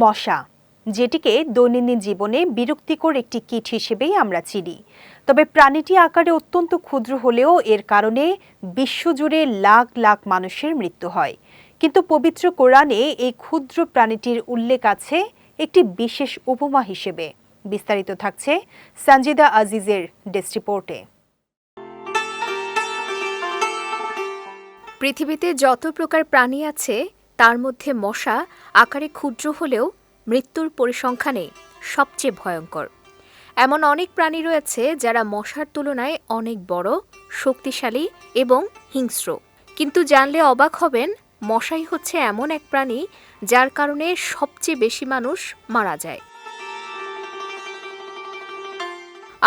মশা, যেটিকে দৈনন্দিন জীবনে বিরক্তিকর একটি কীট হিসেবেই আমরা চিনি। তবে প্রাণীটি আকারে অত্যন্ত ক্ষুদ্র হলেও এর কারণে বিশ্বজুড়ে লাখ লাখ মানুষের মৃত্যু হয়। কিন্তু পবিত্র কোরআনে এই ক্ষুদ্র প্রাণীটির উল্লেখ আছে একটি বিশেষ উপমা হিসেবে। বিস্তারিত থাকছে সঞ্জিদা আজিজের ডেস্ক রিপোর্টে। পৃথিবীতে যত প্রকার প্রাণী আছে তার মধ্যে মশা আকারে ক্ষুদ্র হলেও মৃত্যুর পরিসংখ্যানে সবচেয়ে ভয়ঙ্কর। এমন অনেক প্রাণী রয়েছে যারা মশার তুলনায় অনেক বড়, শক্তিশালী এবং হিংস্র। কিন্তু জানলে অবাক হবেন, মশাই হচ্ছে এমন এক প্রাণী যার কারণে সবচেয়ে বেশি মানুষ মারা যায়।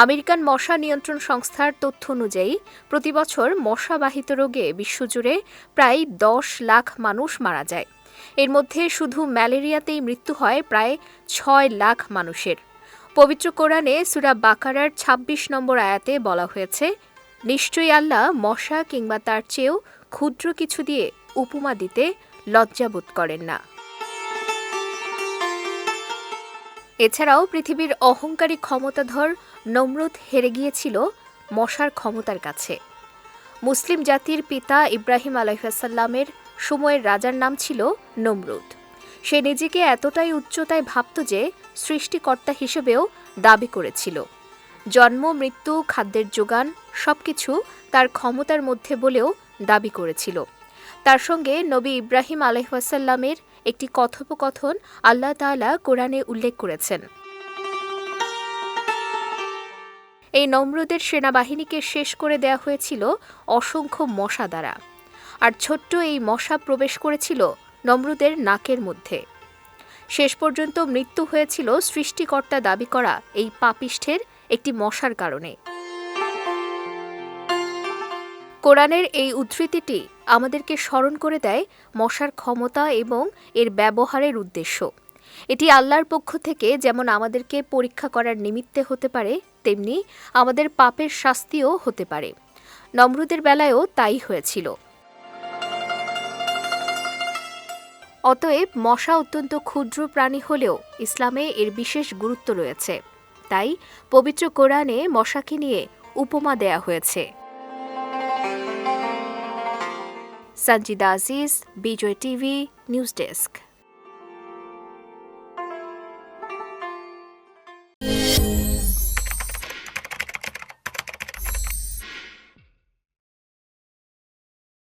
আমেরিকান মশা নিয়ন্ত্রণ সংস্থার তথ্য অনুযায়ী, প্রতিবছর মশাবাহিত রোগে বিশ্বজুড়ে প্রায় দশ লাখ মানুষ মারা যায়। এর মধ্যে শুধু ম্যালেরিয়াতেই মৃত্যু হয় প্রায় ছয় লাখ মানুষের। পবিত্র কোরআনে সুরা বাকারার ২৬ নম্বর আয়াতে বলা হয়েছে, নিশ্চয়ই আল্লাহ মশা কিংবা তার চেয়েও ক্ষুদ্র কিছু দিয়ে উপমা দিতে লজ্জাবোধ করেন না। এছাড়াও পৃথিবীর অহংকারী ক্ষমতাধর নমরুদ হেরে গিয়েছিল মশার ক্ষমতার কাছে। মুসলিম জাতির পিতা ইব্রাহিম আলাইসাল্লামের সময়ের রাজার নাম ছিল নমরুদ। সে নিজেকে এতটাই উচ্চতায় ভাবত যে সৃষ্টিকর্তা হিসেবেও দাবি করেছিল। জন্ম, মৃত্যু, খাদ্যের যোগান সবকিছু তার ক্ষমতার মধ্যে বলেও দাবি করেছিল। তার সঙ্গে নবী ইব্রাহিম আলহাসাল্লামের একটি কথোপকথন আল্লাহ তাআলা কোরআনে উল্লেখ করেছেন। এই নম্রদের সেনাবাহিনীকে শেষ করে দেয়া হয়েছিল অসংখ্য মশা দ্বারা। আর ছোট্ট এই মশা প্রবেশ করেছিল নম্রদের নাকের মধ্যে। শেষ পর্যন্ত মৃত্যু হয়েছিল সৃষ্টিকর্তা দাবি করা এই পাপিষ্ঠের একটি মশার কারণে। কোরআনের এই উদ্ধৃতিটি আমাদেরকে স্মরণ করে দেয় মশার ক্ষমতা এবং এর ব্যবহারের উদ্দেশ্য। এটি আল্লাহর পক্ষ থেকে যেমন আমাদেরকে পরীক্ষা করার নিমিত্তে হতে পারে, তেমনি আমাদের পাপের শাস্তিও হতে পারে। নমরুদের বেলায়ও তাই হয়েছিল। অতএব মশা অত্যন্ত ক্ষুদ্র প্রাণী হলেও ইসলামে এর বিশেষ গুরুত্ব রয়েছে। তাই পবিত্র কোরআনে মশাকে নিয়ে উপমা দেয়া হয়েছে। संजीदा अज़ीज़ बीजो टीवी न्यूज़ डेस्क